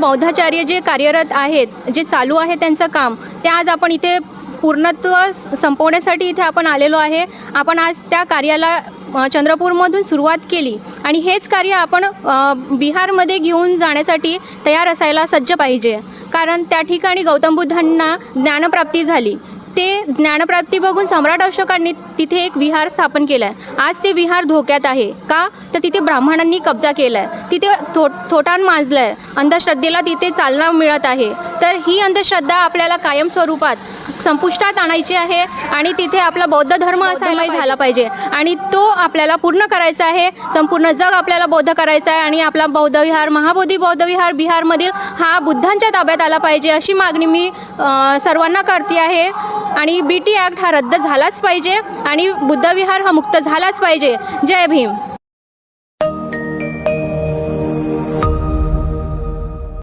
बौद्धाचार्य जे कार्यरत आहेत जे चालू आहे त्यांचं काम ते आज आपण इथे पूर्णत्व संपवण्यासाठी इथे आपण आलेलो आहे. आपण आज त्या कार्याला चंद्रपूरमधून सुरुवात केली आणि हेच कार्य आपण बिहारमध्ये घेऊन जाण्यासाठी तयार असायला सज्ज पाहिजे. कारण त्या ठिकाणी गौतम बुद्धांना ज्ञानप्राप्ती झाली. ते ज्ञानप्राप्ती बघून सम्राट अशोकांनी तिथे एक विहार स्थापन केलाय. आहे आज ते विहार धोक्यात आहे. का? तर तिथे ब्राह्मणांनी कब्जा केला आहे तिथे थो थोटान माजलं आहे अंधश्रद्धेला तिथे चालना मिळत आहे. तर ही अंधश्रद्धा आपल्याला कायम स्वरूपात संपुष्टात आणायची आहे आणि तिथे आपला बौद्ध धर्म असायला झाला पाहिजे. आणि तो आपल्याला पूर्ण करायचा आहे. संपूर्ण जग आपल्याला बौद्ध करायचा आहे आणि आपला बौद्ध विहार महाबोधी बौद्ध विहार बिहारमधील हा बुद्धांच्या ताब्यात आला पाहिजे अशी मागणी मी सर्वांना करते आहे. आणि बी टी ॲक्ट हा रद्द झालाच पाहिजे आणि बुद्धविहार हा मुक्त झालाच पाहिजे. जय भीम.